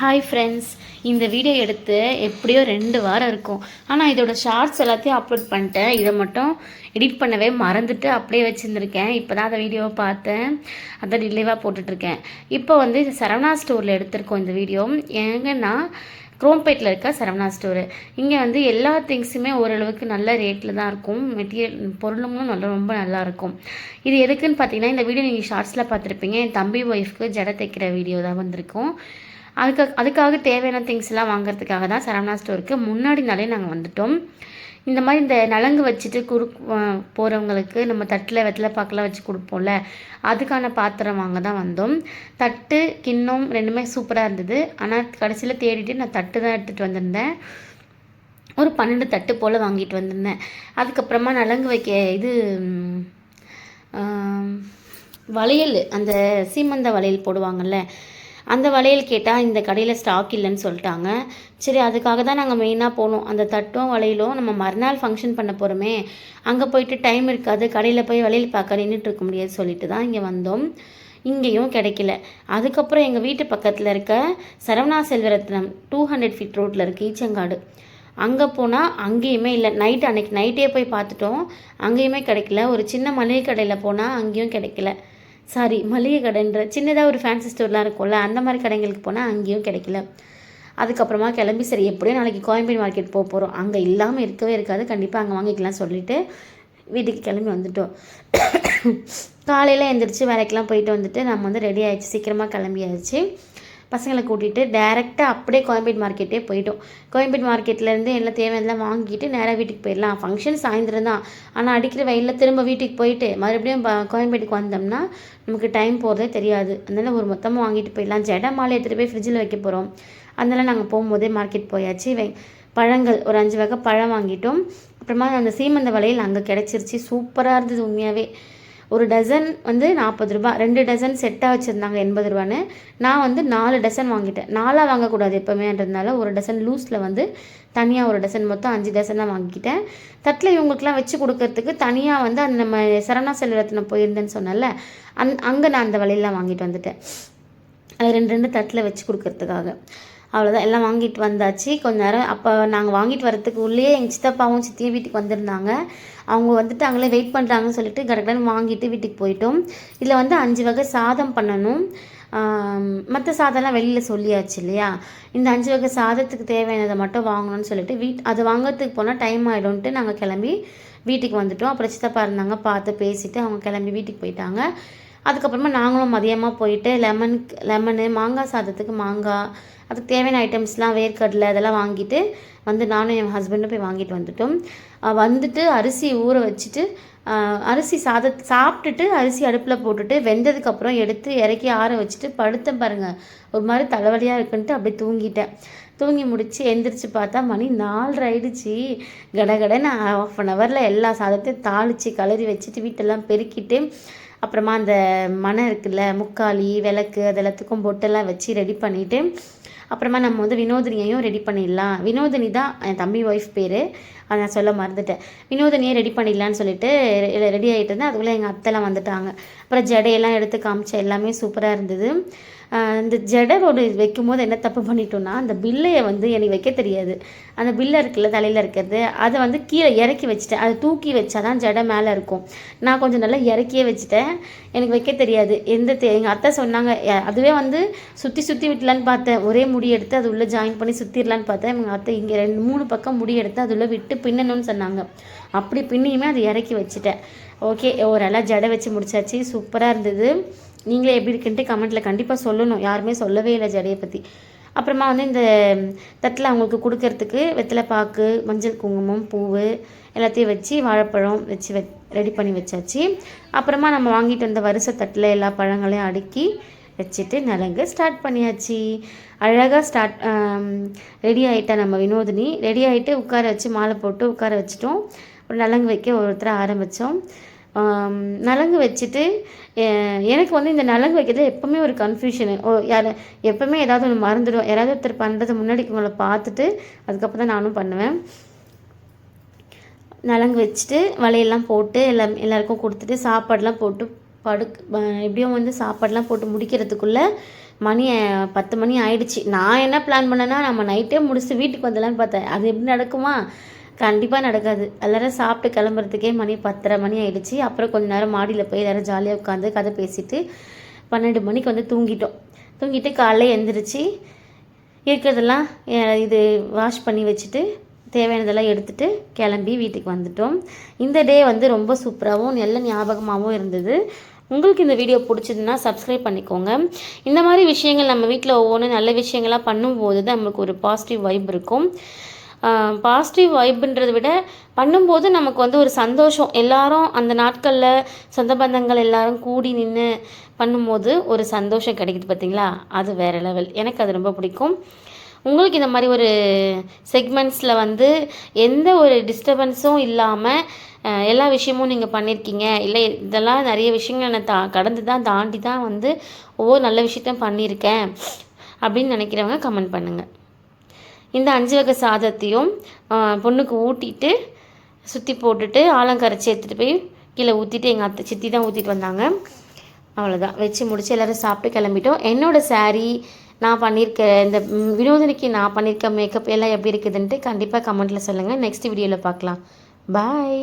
Hi friends இந்த video எடுத்து எப்படியோ ரெண்டு வாரம் இருக்கும். ஆனால் இதோட ஷார்ட்ஸ் எல்லாத்தையும் அப்லோட் பண்ணிட்டேன். இதை மட்டும் எடிட் பண்ணவே மறந்துட்டு அப்படியே வச்சுருந்துருக்கேன். இப்போ தான் அந்த வீடியோவை பார்த்தேன். அதை டிலேவாக போட்டுட்ருக்கேன். இப்போ வந்து இது சரவணா ஸ்டோரில் எடுத்திருக்கோம் இந்த வீடியோ எங்கன்னா குரோம்பேட்டில் இருக்க சரவணா ஸ்டோரு இங்கே வந்து எல்லா திங்ஸுமே ஓரளவுக்கு நல்ல ரேட்டில் தான் இருக்கும். மெட்டீரியல் பொருளும் நல்ல ரொம்ப நல்லா இருக்கும். இது எதுக்குன்னு பார்த்தீங்கன்னா இந்த வீடியோ நீங்கள் ஷார்ட்ஸில் பார்த்துருப்பீங்க. என் தம்பி ஒய்ஃப்க்கு ஜடை தைக்கிற வீடியோ தான் வந்திருக்கும். அதுக்காக அதுக்காக தேவையான திங்ஸ் எல்லாம் வாங்குறதுக்காக தான் சரவணா ஸ்டோருக்கு முன்னாடி நாளே நாங்கள் வந்துட்டோம். இந்த மாதிரி இந்த நலங்கு வச்சுட்டு குறு போகிறவங்களுக்கு நம்ம தட்டில் வெத்தலை பாக்கெல்லாம் வச்சு கொடுப்போம்ல அதுக்கான பாத்திரம் வாங்க தான் வந்தோம். தட்டு கிண்ணம் ரெண்டுமே சூப்பராக இருந்தது. ஆனால் கடைசியில் தேடிட்டு நான் தட்டு தான் எடுத்துகிட்டு வந்திருந்தேன். ஒரு பன்னெண்டு தட்டு போல் வாங்கிட்டு வந்திருந்தேன். அதுக்கப்புறமா நலங்கு வைக்க இது வளையல் அந்த சீமந்த வளையல் போடுவாங்கல்ல அந்த வளையல் கேட்டால் இந்த கடையில் ஸ்டாக் இல்லைன்னு சொல்லிட்டாங்க. சரி அதுக்காக தான் நாங்கள் மெயினாக போனோம். அந்த தட்டும் வளையலும் நம்ம மறுநாள் ஃபங்க்ஷன் பண்ண போகிறோமே அங்கே போயிட்டு டைம் இருக்காது. கடையில் போய் வளையல் பார்க்க நின்றுட்டு இருக்க முடியாது சொல்லிட்டு தான் இங்கே வந்தோம். இங்கேயும் கிடைக்கல. அதுக்கப்புறம் எங்கள் வீட்டு பக்கத்தில் இருக்க Saravana Selvarathnam two hundred feet ரோட்டில் இருக்குது ஈச்சங்காடு. அங்கே போனால் அங்கேயுமே இல்லை. நைட் அன்னைக்கு நைட்டே போய் பார்த்துட்டோம். அங்கேயுமே கிடைக்கல. ஒரு சின்ன மளிகை கடையில் போனால் அங்கேயும் கிடைக்கல. சாரி மளிகை கடைன்ற சின்னதாக ஒரு ஃபேன்சி ஸ்டோர்லாம் இருக்கும்ல அந்த மாதிரி கடைங்களுக்கு போனால் அங்கேயும் கிடைக்கல. அதுக்கப்புறமா கிளம்பி சரி எப்படியும் நாளைக்கு கோயம்பேடு மார்க்கெட் போக போகிறோம் அங்கே இல்லாமல் இருக்கவே இருக்காது. கண்டிப்பாக அங்கே வாங்கிக்கலாம் சொல்லிவிட்டு வீட்டுக்கு கிளம்பி வந்துட்டோம். காலையில் எழுந்திரிச்சு வேலைக்கெலாம் போயிட்டு வந்துட்டு நம்ம வந்து ரெடி ஆகிடுச்சு சீக்கிரமாக கிளம்பியாச்சு. பசங்களை கூட்டிகிட்டு டேரெக்டாக அப்படியே கோயம்பேடு மார்க்கெட்டே போயிட்டோம். கோயம்பேடு மார்க்கெட்லேருந்து எல்லாம் தேவையானதெல்லாம் வாங்கிட்டு நேராக வீட்டுக்கு போயிடலாம். ஃபங்க்ஷன் சாயந்தரம் தான். ஆனால் அடிக்கிற வெயிலில் திரும்ப வீட்டுக்கு போயிட்டு மறுபடியும் கோயம்பேட்டுக்கு வந்தோம்னா நமக்கு டைம் போகிறதே தெரியாது. அதனால் ஒரு மொத்தமாக வாங்கிட்டு போயிடலாம். ஜட மாலை எடுத்துகிட்டு போய் ஃப்ரிட்ஜில் வைக்க போகிறோம் அதனால் நாங்கள் போகும்போதே மார்க்கெட் போயாச்சு. வை பழங்கள் ஒரு அஞ்சு வகை பழம் வாங்கிட்டோம். அப்புறமா அந்த சீமந்த வளையல் அங்கே கிடச்சிருச்சு. சூப்பராக இருந்தது உண்மையாகவே ஒரு டசன் வந்து நாற்பது ரூபா ரெண்டு டசன் செட்டாக வச்சுருந்தாங்க எண்பது ரூபான்னு. நான் வந்து நாலு டசன் வாங்கிட்டேன். நாலாக வாங்கக்கூடாது எப்போவுமேன்றதுனால ஒரு டசன் லூஸில் வந்து தனியாக ஒரு டசன் மொத்தம் அஞ்சு டசன் தான் வாங்கிக்கிட்டேன். தட்டில் இவங்களுக்குலாம் வச்சு கொடுக்கறதுக்கு தனியாக வந்து அந்த நம்ம சரணா செல்வரத்தில் போயிருந்தேன்னு சொன்னேன்ல அந் அங்கே நான் அந்த வளையல்லாம் வாங்கிட்டு வந்துட்டேன். அது ரெண்டு ரெண்டு தட்டில் வச்சு கொடுக்கறதுக்காக. அவ்வளோதான் எல்லாம் வாங்கிட்டு வந்தாச்சு. கொஞ்ச நேரம் அப்போ நாங்கள் வாங்கிட்டு வரதுக்கு உள்ளே எங்கள் சித்தப்பாவும் சித்தியும் வீட்டுக்கு வந்திருந்தாங்க. அவங்க வந்துட்டு அவங்களே வெயிட் பண்ணுறாங்கன்னு சொல்லிட்டு கடகடன்னு வாங்கிட்டு வீட்டுக்கு போயிட்டோம். இதில் வந்து அஞ்சு வகை சாதம் பண்ணணும். மற்ற சாதம்லாம் வெளியில் சொல்லியாச்சு இல்லையா? இந்த அஞ்சு வகை சாதத்துக்கு தேவையானதை மட்டும் வாங்கணும்னு சொல்லிட்டு வீட் அது வாங்குறதுக்கு போனால் டைம் ஆகிடும்ன்ட்டு நாங்கள் கிளம்பி வீட்டுக்கு வந்துட்டோம். அப்புறம் சித்தப்பா இருந்தாங்க பார்த்து பேசிவிட்டு அவங்க கிளம்பி வீட்டுக்கு போயிட்டாங்க. அதுக்கப்புறமா நாங்களும் மதியமாக போயிட்டு லெமன் லெமனு மாங்காய் சாதத்துக்கு மாங்காய் அதுக்கு தேவையான ஐட்டம்ஸ்லாம் வேர்க்கடலை அதெல்லாம் வாங்கிட்டு வந்து நானும் என் ஹஸ்பண்டும் போய் வாங்கிட்டு வந்துட்டோம். வந்துட்டு அரிசி ஊற வச்சுட்டு அரிசி சாத சாப்பிட்டுட்டு அரிசி அடுப்பில் போட்டுட்டு வெந்ததுக்கப்புறம் எடுத்து இறக்கி ஆற வச்சுட்டு படுத்தேன் பாருங்கள் ஒரு மாதிரி தலைவலியாக இருக்குன்ட்டு அப்படியே தூங்கிட்டேன். தூங்கி முடித்து எந்திரிச்சு பார்த்தா மணி நாலரை ஆயிடுச்சு. கடகடன்னு ஆஃப் அன் ஹவரில் எல்லா சாதத்தையும் தாளித்து கலரி வச்சுட்டு வீட்டெல்லாம் பெருக்கிட்டு அப்புறமா அந்த மணம் இருக்குல்ல முக்காலி விளக்கு அது எல்லாத்துக்கும் பொட்டெல்லாம் வச்சு ரெடி பண்ணிவிட்டு அப்புறமா நம்ம வந்து வினோதினியையும் ரெடி பண்ணிடலாம். வினோதினி தான் என் தம்பி ஒய்ஃப் பேர். அதை நான் சொல்ல மறந்துட்டேன். வினோதினியை ரெடி பண்ணிடலான்னு சொல்லிட்டு ரெடி ஆகிட்டு இருந்தேன். அதுக்குள்ளே எங்கள் அத்தைலாம் வந்துட்டாங்க. அப்புறம் ஜடையெல்லாம் எடுத்து காமிச்சேன் எல்லாமே சூப்பராக இருந்தது. இந்த ஜடை ஒரு வைக்கும்போது என்ன தப்பு பண்ணிட்டோம்னா அந்த பில்லையை வந்து எனக்கு வைக்க தெரியாது. அந்த பில்லை இருக்குல்ல தலையில் இருக்கிறது அதை வந்து கீழே இறக்கி வச்சுட்டேன். அதை தூக்கி வச்சாதான் ஜடை மேலே இருக்கும். நான் கொஞ்சம் நல்லா இறக்கியே வச்சுட்டேன். எனக்கு வைக்க தெரியாது. எந்த எங்கள் அத்தை சொன்னாங்க அதுவே வந்து சுற்றி சுற்றி விட்டலான்னு பார்த்தேன். ஒரே முடி எடுத்து அது உள்ளே ஜாயின் பண்ணி சுற்றிடலான்னு பார்த்தேன். இவங்க அத்தை இங்கே ரெண்டு மூணு பக்கம் முடி எடுத்து அது உள்ளே விட்டு பின்னணும்னு சொன்னாங்க. அப்படி பின்னியுமே அது இறக்கி வச்சுட்டேன். ஓகே ஓரளவு ஜடை வச்சு முடிச்சாச்சு. சூப்பராக இருந்தது. நீங்களே எப்படி இருக்குன்ட்டு கமெண்ட்டில் கண்டிப்பாக சொல்லணும். யாருமே சொல்லவே இல்லை ஜடையை பற்றி அப்புறமா வந்து இந்த தட்டில் அவங்களுக்கு கொடுக்கறதுக்கு வெத்தலை பாக்கு மஞ்சள் குங்குமம் பூவு எல்லாத்தையும் வச்சு வாழைப்பழம் வச்சு வெ ரெடி பண்ணி வச்சாச்சு. அப்புறமா நம்ம வாங்கிட்டு வந்த வருஷ தட்டில் எல்லா பழங்களையும் அடுக்கி வச்சுட்டு நலங்கு ஸ்டார்ட் பண்ணியாச்சு. அழகாக ஸ்டார்ட் ரெடி ஆகிட்டா நம்ம வினோதினி. ரெடி ஆகிட்டு உட்கார வச்சு மாலை போட்டு உட்கார வச்சுட்டோம். ஒரு நலங்கு வைக்க ஒருத்தர் ஆரம்பித்தோம் நலங்கு வச்சுட்டு எனக்கு வந்து இந்த நலங்கு வைக்கிறது எப்போவுமே ஒரு கன்ஃபியூஷனு ஓ யார் எப்போவுமே ஏதாவது ஒன்று மறந்துடும். யாராவது ஒருத்தர் பண்ணுறது முன்னாடி உங்களை பார்த்துட்டு அதுக்கப்புறம் தான் நானும் பண்ணுவேன். நலங்கு வச்சுட்டு வலையெல்லாம் போட்டு எல்லாம் எல்லாருக்கும் கொடுத்துட்டு சாப்பாடெலாம் போட்டு படுக் எப்படியும் வந்து சாப்பாடெலாம் போட்டு முடிக்கிறதுக்குள்ளே மணி பத்து மணி ஆயிடுச்சு. நான் என்ன பிளான் பண்ணேன்னா நம்ம நைட்டே முடிச்சுட்டு வீட்டுக்கு வந்துடலான்னு பார்த்தேன். அது எப்படி நடக்குமா? கண்டிப்பாக நடக்காது. எல்லாரும் சாப்பிட்டு கிளம்புறதுக்கே மணி பத்தரை மணி ஆயிடுச்சு. அப்புறம் கொஞ்ச நேரம் மாடியில் போய் எல்லாரும் ஜாலியாக உட்காந்து கதை பேசிட்டு பன்னெண்டு மணிக்கு வந்து தூங்கிட்டோம். தூங்கிட்டு காலையில் எழுந்திரிச்சு இருக்கிறதெல்லாம் இது வாஷ் பண்ணி வச்சுட்டு தேவையானதெல்லாம் எடுத்துகிட்டு கிளம்பி வீட்டுக்கு வந்துட்டோம். இந்த டே வந்து ரொம்ப சூப்பராகவும் நல்ல ஞாபகமாகவும் இருந்தது. உங்களுக்கு இந்த வீடியோ பிடிச்சதுன்னா சப்ஸ்கிரைப் பண்ணிக்கோங்க. இந்த மாதிரி விஷயங்கள் நம்ம வீட்டில் ஒவ்வொன்றும் நல்ல விஷயங்களாக பண்ணும்போது தான் நம்மளுக்கு ஒரு பாசிட்டிவ் வைப் இருக்கும். பாசிட்டிவ் வைப்புன்றதை விட பண்ணும்போது நமக்கு வந்து ஒரு சந்தோஷம். எல்லாரும் அந்த நாட்களில் சொந்த பந்தங்கள் எல்லாரும் கூடி நின்று பண்ணும்போது ஒரு சந்தோஷம் கிடைக்குது பார்த்தீங்களா அது வேறு லெவல் எனக்கு அது ரொம்ப பிடிக்கும். உங்களுக்கு இந்த மாதிரி ஒரு செக்மெண்ட்ஸில் வந்து எந்த ஒரு டிஸ்டர்பன்ஸும் இல்லாமல் எல்லா விஷயமும் நீங்கள் பண்ணியிருக்கீங்க இல்லை இதெல்லாம் நிறைய விஷயங்கள் நான் தா கடந்து தான் தாண்டி தான் வந்து ஒவ்வொரு நல்ல விஷயத்தையும் பண்ணியிருக்கேன் அப்படின்னு நினைக்கிறவங்க கமெண்ட் பண்ணுங்கள் இந்த அஞ்சு வகை சாதத்தையும் பொண்ணுக்கு ஊட்டிட்டு சுற்றி போட்டுட்டு ஆலங்கரைச்சி எடுத்துகிட்டு போய் கீழே ஊற்றிட்டு எங்கள் அத்தை சித்தி தான் ஊற்றிட்டு வந்தாங்க. அவ்வளோதான் வச்சு முடிச்சு எல்லோரும் சாப்பிட்டு கிளம்பிட்டோம். என்னோட சாரீ நான் பண்ணியிருக்க இந்த வினோதனிக்கு நான் பண்ணியிருக்க மேக்கப் எல்லாம் எப்படி இருக்குதுன்ட்டு கண்டிப்பாக கமெண்ட்டில் சொல்லுங்கள் நெக்ஸ்ட் வீடியோவில் பார்க்கலாம். பாய்